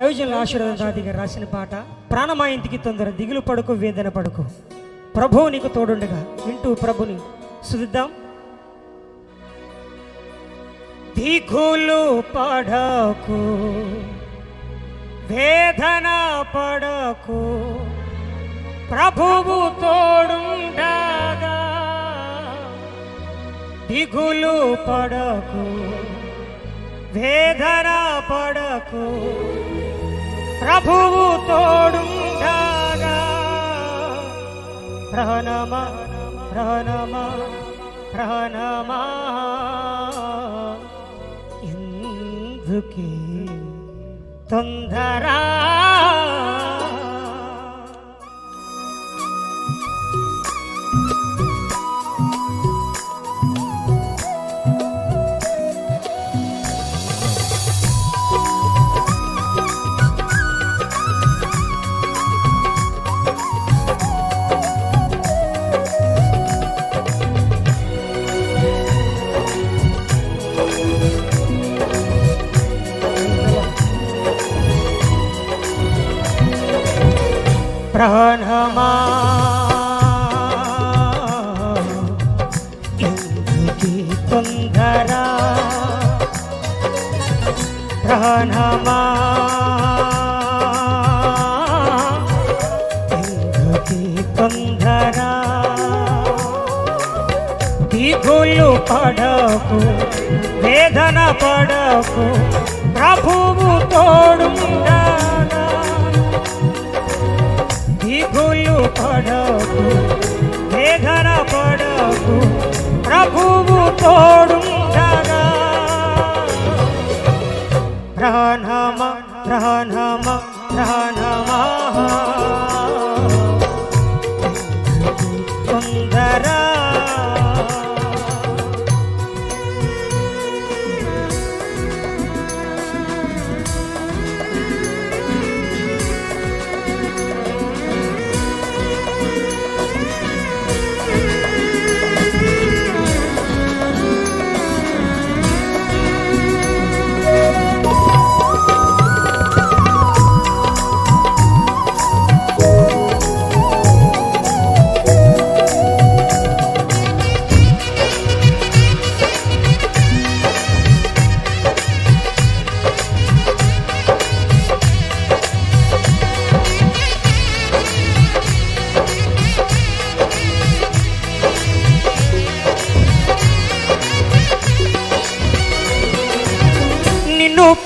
ప్రయోజన ఆశీర్వాదాదిగా రాసిన పాట ప్రాణమా ఇంటికి తొందర దిగులు పడుకు వేదన పడుకు. ప్రభువు నీకు తోడుండగా వింటూ ప్రభుని సుదిద్దాం దిగులు పడకు వేదన పడకు. ప్రభువు తోడుండగా దిగులు పడకు. వేదన పడకు. ప్రభువు తోడుండగా. ప్రణమ ప్రణమ ప్రాణమా ఎందుకే తొందరా ప్రాణమా ఎందుకీ తొందర ప్రాణమా ఎందుకీ తొందర దిగులు పడకు వేదన పడకు ప్రభువు తోడుండగా దిగులు పడకు వేదన పడకు ప్రభువు తోడుండగా ప్రాణమ ప్రాణమ ప్రాణమా తొందరా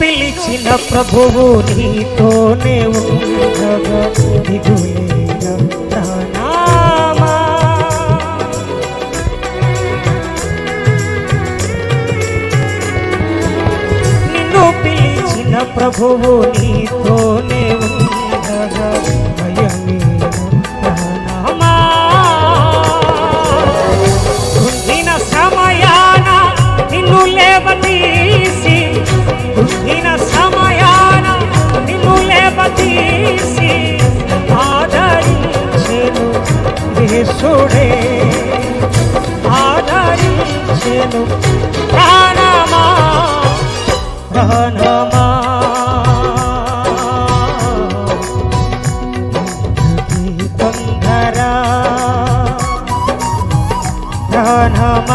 పిలిచిన ప్రభువు నీతోనే ఉండగా నిన్ను పిలిచిన ప్రభువు నీతోనే ఉండగా ప్రాణమా ప్రాణమా తొందరా ప్రాణమా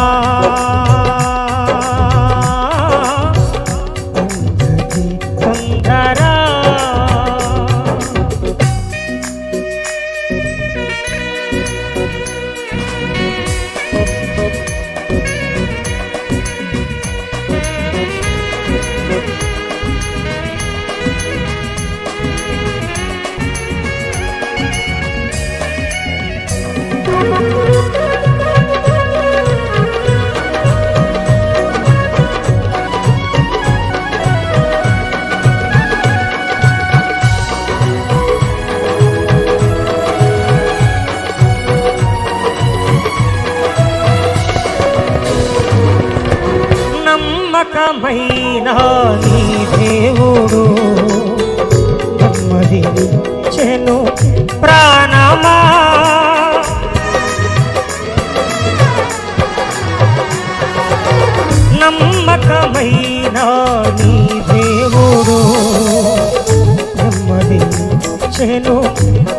నమ్మకమైన నీ దేవుడు. నెమ్మది చెను ప్రాణమా. నమ్మకమైన నీ దేవుడు. రక్షించెను ప్రాణమా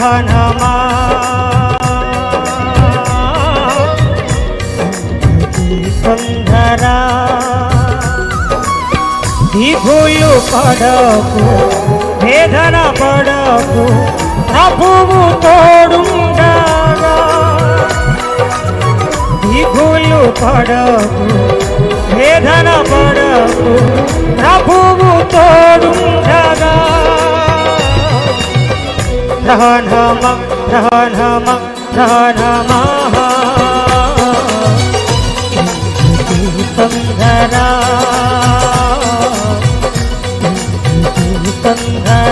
ప్రాణమా తొందరా దిగులు పడకు వేదన పడకు ప్రభువు తోడుండగా. దిగులు పడకు ప్రాణమ ప్రాణమ ప్రాణమా తొందరా తొందరా తొందరా